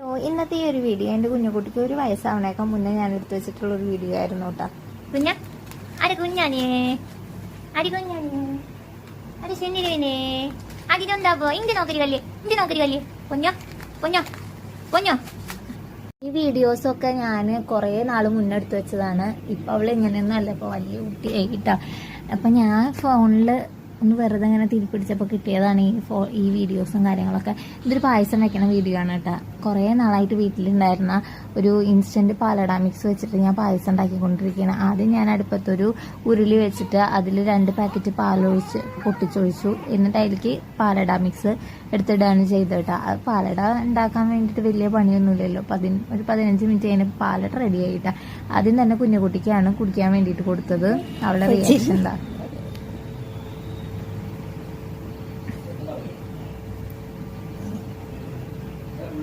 ഇന്നത്തെ ഈ ഒരു വീഡിയോ എന്റെ കുഞ്ഞുകുട്ടിക്ക് ഒരു വയസ്സാവണേക്കാൾ മുന്നേ ഞാൻ എടുത്തു വെച്ചിട്ടുള്ള ഒരു വീഡിയോ ആയിരുന്നു കേട്ടോ. കുഞ്ഞ അരി കുഞ്ഞാനേ? അരി കുഞ്ഞാനേ? അരി ശനിരേനേ അതിനെന്താവോ ഇന്റെ ഇന്റെ നോക്കരി കല്ലേ കുഞ്ഞോ കുഞ്ഞോ കുഞ്ഞോ ഈ വീഡിയോസൊക്കെ ഞാൻ കുറേ നാൾ മുന്നേ എടുത്തു വെച്ചതാണ്. ഇപ്പൊ അവൾ ഇങ്ങനെയൊന്നും അല്ല ഇപ്പൊ വലിയ കുട്ടിയായി കിട്ടാം. അപ്പൊ ഞാൻ ഫോണിൽ ഒന്ന് വെറുതെ ഇങ്ങനെ തിരിപ്പിടിച്ചപ്പോൾ കിട്ടിയതാണ് ഈ ഫോ ഈ വീഡിയോസും കാര്യങ്ങളൊക്കെ. ഇതൊരു പായസം വെക്കണ വീഡിയോ ആണ് കേട്ടോ. കുറേ നാളായിട്ട് വീട്ടിലുണ്ടായിരുന്ന ഒരു ഇൻസ്റ്റന്റ് പാലട മിക്സ് വെച്ചിട്ട് ഞാൻ പായസം ഉണ്ടാക്കിക്കൊണ്ടിരിക്കുകയാണ് ആദ്യം ഞാൻ അടുപ്പത്തൊരു ഉരുളി വെച്ചിട്ട് അതിൽ രണ്ട് പാക്കറ്റ് പാലൊഴിച്ച് പൊട്ടിച്ചൊഴിച്ചു. എന്നിട്ട് അതിലേക്ക് പാലട മിക്സ് എടുത്തിടുകയാണ് ചെയ്തത് കേട്ടോ. അത് പാലട ഉണ്ടാക്കാൻ വേണ്ടിയിട്ട് വലിയ പണിയൊന്നുമില്ലല്ലോ. പതി ഒരു പതിനഞ്ച് മിനിറ്റ് കഴിഞ്ഞ് പാലട റെഡി ആയിട്ടാണ് ആദ്യം തന്നെ കുഞ്ഞുകുട്ടിക്കാണ് കുടിക്കാൻ വേണ്ടിയിട്ട് കൊടുത്തത്. അവളുടെ റിയാക്ഷൻ എന്താ?